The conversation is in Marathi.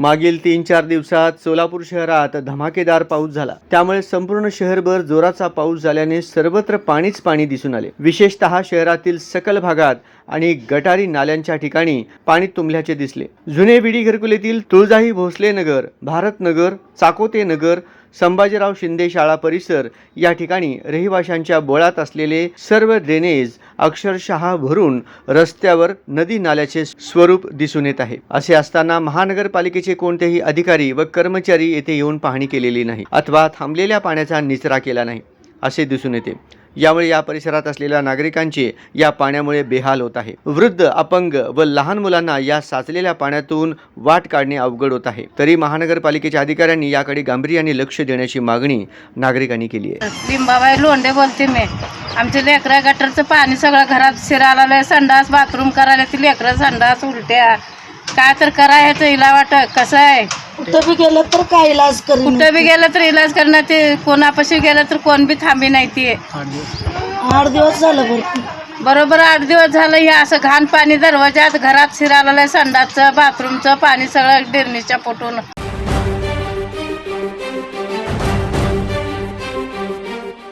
मागील तीन चार दिवसात सोलापूर शहरात धमाकेदार पाऊस झाला. त्यामुळे संपूर्ण शहरभर जोराचा पाऊस झाल्याने सर्वत्र पाणीच पाणी दिसून आले. विशेषतः शहरातील सकल भागात आणि गटारी नाल्यांच्या ठिकाणी पाणी तुंबल्याचे दिसले. जुने विडी घरकुलीतील तुळजाई भोसले नगर भारत नगर चाकोते नगर संभाजीराव शिंदे शाळा परिसर या ठिकाणी रहिवाशांच्या बोळात असलेले सर्व ड्रेनेज अक्षरशः भरून रस्त्यावर नदी नाल्याचे स्वरूप दिसून येत आहे. असे असताना महानगरपालिकेचे कोणतेही अधिकारी व कर्मचारी येथे येऊन पाहणी केलेली नाही अथवा थांबलेल्या पाण्याचा निचरा केला नाही असे दिसून येते. यामुळे या परिसरात असलेल्या नागरिकांचे या पाण्यामुळे बेहाल होत आहे. वृद्ध अपंग व लहान मुलांना या साचलेल्या पाण्यातून वाट काढणे अवघड होत आहे. तरी महानगरपालिकेच्या अधिकाऱ्यांनी याकडे गांभीर्याने लक्ष देण्याची मागणी नागरिकांनी केली आहे. लिंबाबाई बोलते मी. आमचे लेकरं गटरचं पाणी सगळं घरात शिरायला संडास बाथरूम करायला ती लेकरं संडास उलट्या. काय तर करायचं हिला वाट. कसं आहे? कुठं बी गेलं तर काय इलाज करीन कुठं बी गेलं तर इलाज करणं ते कोणापाशी गेलं तर कोण बी थांबी नाही ती. आठ दिवस झालं भरपूर बरोबर आठ दिवस झालं हे असं घाण पाणी दरवाजात घरात शिरायला संडासचं बाथरूमचं पाणी सगळं गिरणीच्या पोटून.